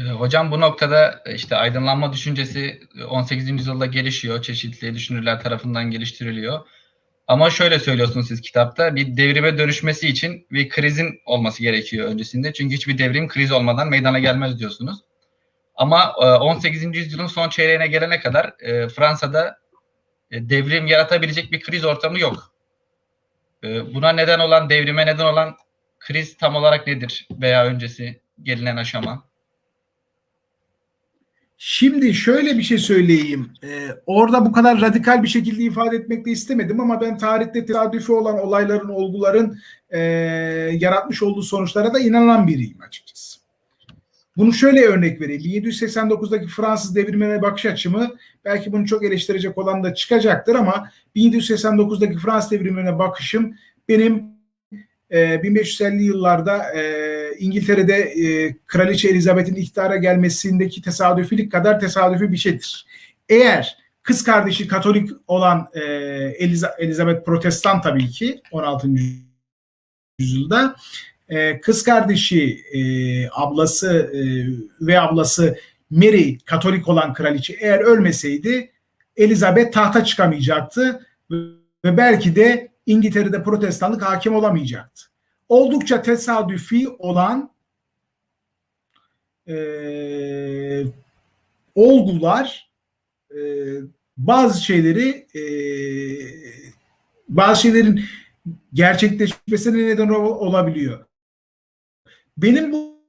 Ee, Hocam bu noktada e, işte aydınlanma düşüncesi 18. yüzyılda gelişiyor. Çeşitli düşünürler tarafından geliştiriliyor. Ama şöyle söylüyorsunuz siz kitapta bir devrime dönüşmesi için bir krizin olması gerekiyor öncesinde. Çünkü hiçbir devrim kriz olmadan meydana gelmez diyorsunuz. Ama e, 18. yüzyılın son çeyreğine gelene kadar e, Fransa'da e, devrim yaratabilecek bir kriz ortamı yok. E, Buna neden olan, devrime neden olan kriz tam olarak nedir? Veya öncesi gelinen aşama? Şimdi şöyle bir şey söyleyeyim. Ee, orada bu kadar radikal bir şekilde ifade etmek de istemedim ama ben tarihte tesadüfi olan olayların, olguların e, yaratmış olduğu sonuçlara da inanan biriyim açıkçası. Bunu şöyle örnek vereyim. 1789'daki Fransız devrimine bakış açımı belki bunu çok eleştirecek olan da çıkacaktır ama 1789'daki Fransız devrimine bakışım benim e, 1550'li yıllarda e, İngiltere'de e, Kraliçe Elizabeth'in iktidara gelmesindeki tesadüfilik kadar tesadüfi bir şeydir. Eğer kız kardeşi Katolik olan e, Eliza- Elizabeth Protestan tabii ki 16. yüzyılda e, kız kardeşi e, ablası e, ve ablası Mary Katolik olan kraliçe eğer ölmeseydi Elizabeth tahta çıkamayacaktı ve belki de İngiltere'de protestanlık hakim olamayacaktı. Oldukça tesadüfi olan e, olgular e, bazı şeyleri e, bazı şeylerin gerçekleşmesine neden ol- olabiliyor. Benim bu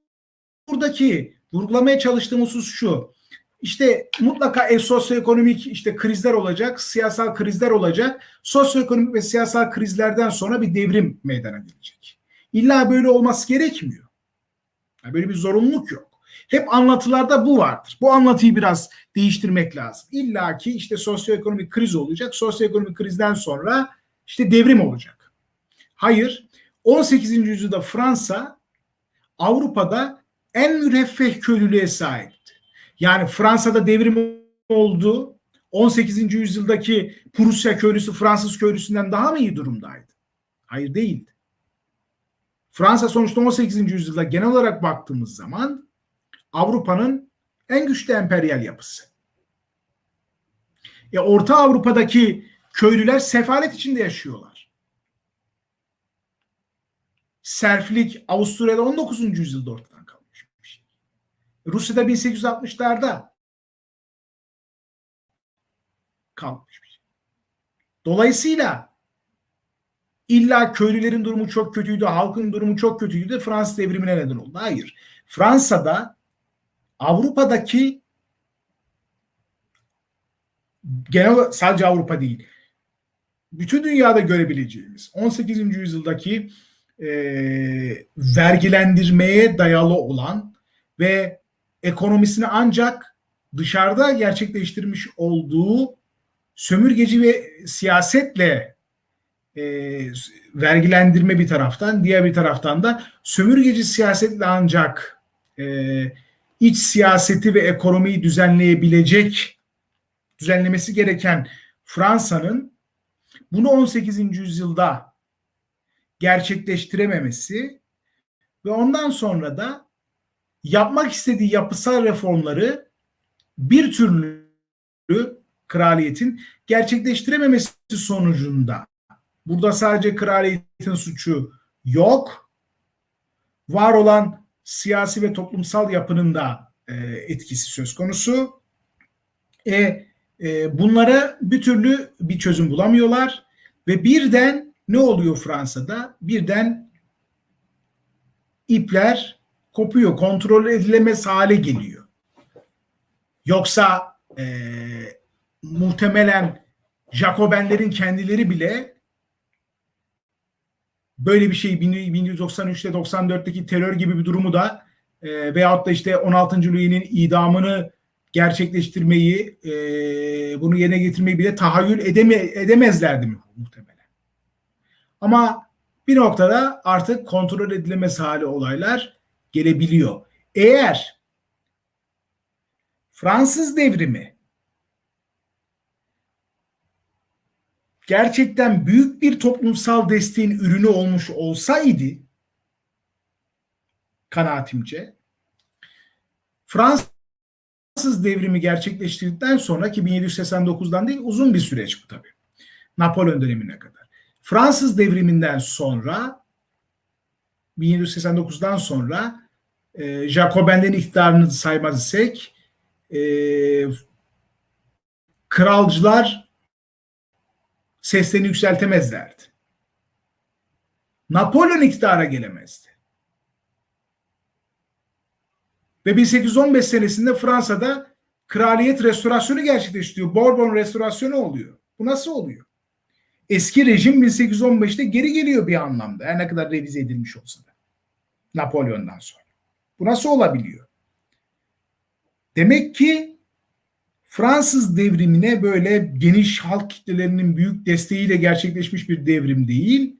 buradaki vurgulamaya çalıştığım husus şu. İşte mutlaka e, sosyoekonomik işte krizler olacak, siyasal krizler olacak. Sosyoekonomik ve siyasal krizlerden sonra bir devrim meydana gelecek. İlla böyle olması gerekmiyor. Yani böyle bir zorunluluk yok. Hep anlatılarda bu vardır. Bu anlatıyı biraz değiştirmek lazım. İlla ki işte sosyoekonomik kriz olacak. Sosyoekonomik krizden sonra işte devrim olacak. Hayır. 18. yüzyılda Fransa Avrupa'da en müreffeh köylülüğe sahipti. Yani Fransa'da devrim oldu. 18. yüzyıldaki Prusya köylüsü Fransız köylüsünden daha mı iyi durumdaydı? Hayır değildi. Fransa sonuçta 18. yüzyılda genel olarak baktığımız zaman Avrupa'nın en güçlü emperyal yapısı. E, Orta Avrupa'daki köylüler sefalet içinde yaşıyorlar. Serflik Avusturya'da 19. yüzyılda ortadan kalmış bir şey. Rusya'da 1860'larda kalmış bir şey. Dolayısıyla illa köylülerin durumu çok kötüydü, halkın durumu çok kötüydü de Fransız devrimine neden oldu. Hayır. Fransa'da Avrupa'daki genel sadece Avrupa değil, bütün dünyada görebileceğimiz 18. yüzyıldaki e, vergilendirmeye dayalı olan ve ekonomisini ancak dışarıda gerçekleştirmiş olduğu sömürgeci ve siyasetle e, vergilendirme bir taraftan, diğer bir taraftan da sömürgeci siyasetle ancak e, iç siyaseti ve ekonomiyi düzenleyebilecek, düzenlemesi gereken Fransa'nın bunu 18. yüzyılda gerçekleştirememesi ve ondan sonra da yapmak istediği yapısal reformları bir türlü kraliyetin gerçekleştirememesi sonucunda burada sadece kraliyetin suçu yok. Var olan siyasi ve toplumsal yapının da e, etkisi söz konusu. E, e, bunlara bir türlü bir çözüm bulamıyorlar ve birden ne oluyor Fransa'da? Birden ipler kopuyor, kontrol edilemez hale geliyor. Yoksa e, muhtemelen Jacobenlerin kendileri bile böyle bir şey 1193'te 94'teki terör gibi bir durumu da e, veyahut da işte 16. Louis'nin idamını gerçekleştirmeyi e, bunu yerine getirmeyi bile tahayyül edeme, edemezlerdi mi muhtemelen. Ama bir noktada artık kontrol edilemez hali olaylar gelebiliyor. Eğer Fransız devrimi gerçekten büyük bir toplumsal desteğin ürünü olmuş olsaydı kanaatimce Fransız devrimi gerçekleştirdikten sonra ki 1789'dan değil uzun bir süreç bu tabii. Napolyon dönemine kadar. Fransız devriminden sonra 1789'dan sonra e, Jacobenlerin iktidarını saymaz isek e, kralcılar seslerini yükseltemezlerdi. Napolyon iktidara gelemezdi. Ve 1815 senesinde Fransa'da kraliyet restorasyonu gerçekleştiriyor. Bourbon restorasyonu oluyor. Bu nasıl oluyor? Eski rejim 1815'te geri geliyor bir anlamda. Her ne kadar revize edilmiş olsa da. Napolyon'dan sonra. Bu nasıl olabiliyor? Demek ki Fransız devrimine böyle geniş halk kitlelerinin büyük desteğiyle gerçekleşmiş bir devrim değil.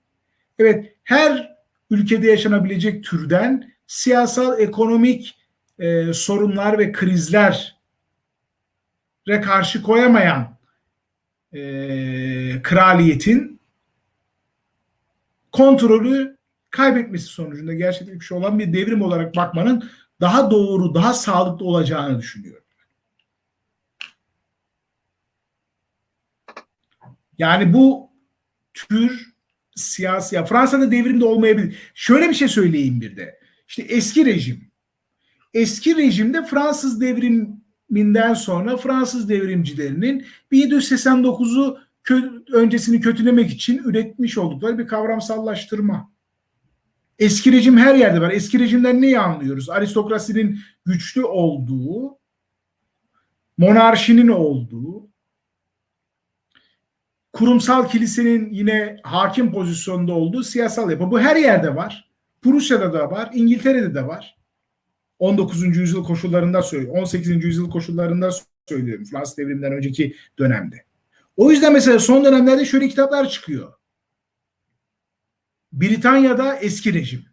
Evet her ülkede yaşanabilecek türden siyasal, ekonomik e, sorunlar ve krizlere karşı koyamayan e, kraliyetin kontrolü kaybetmesi sonucunda gerçekleşmiş olan bir devrim olarak bakmanın daha doğru, daha sağlıklı olacağını düşünüyorum. Yani bu tür siyasi, ya Fransa'da devrimde olmayabilir. Şöyle bir şey söyleyeyim bir de. İşte eski rejim. Eski rejimde Fransız devriminden sonra Fransız devrimcilerinin 1789'u kö- öncesini kötülemek için üretmiş oldukları bir kavramsallaştırma. Eski rejim her yerde var. Eski rejimden neyi anlıyoruz? Aristokrasinin güçlü olduğu, monarşinin olduğu, kurumsal kilisenin yine hakim pozisyonda olduğu siyasal yapı. Bu her yerde var. Prusya'da da var, İngiltere'de de var. 19. yüzyıl koşullarında söylüyorum. 18. yüzyıl koşullarında söylüyorum. Fransız devriminden önceki dönemde. O yüzden mesela son dönemlerde şöyle kitaplar çıkıyor. Britanya'da eski rejim.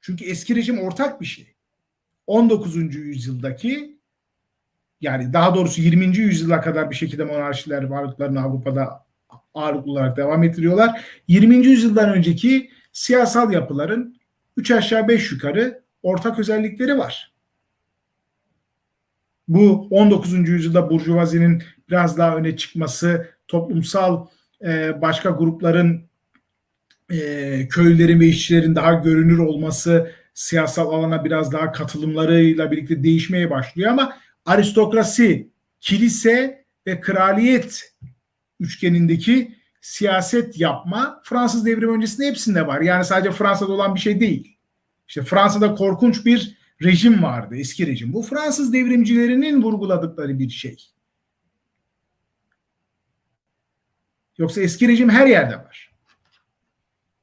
Çünkü eski rejim ortak bir şey. 19. yüzyıldaki yani daha doğrusu 20. yüzyıla kadar bir şekilde monarşiler varlıklarını Avrupa'da ağırlıklı olarak devam ettiriyorlar. 20. yüzyıldan önceki siyasal yapıların 3 aşağı 5 yukarı ortak özellikleri var. Bu 19. yüzyılda burjuvazinin biraz daha öne çıkması, toplumsal e, başka grupların e, köylülerin ve işçilerin daha görünür olması, siyasal alana biraz daha katılımlarıyla birlikte değişmeye başlıyor ama aristokrasi, kilise ve kraliyet üçgenindeki siyaset yapma Fransız devrimi öncesinde hepsinde var. Yani sadece Fransa'da olan bir şey değil. İşte Fransa'da korkunç bir rejim vardı, eski rejim. Bu Fransız devrimcilerinin vurguladıkları bir şey. Yoksa eski rejim her yerde var.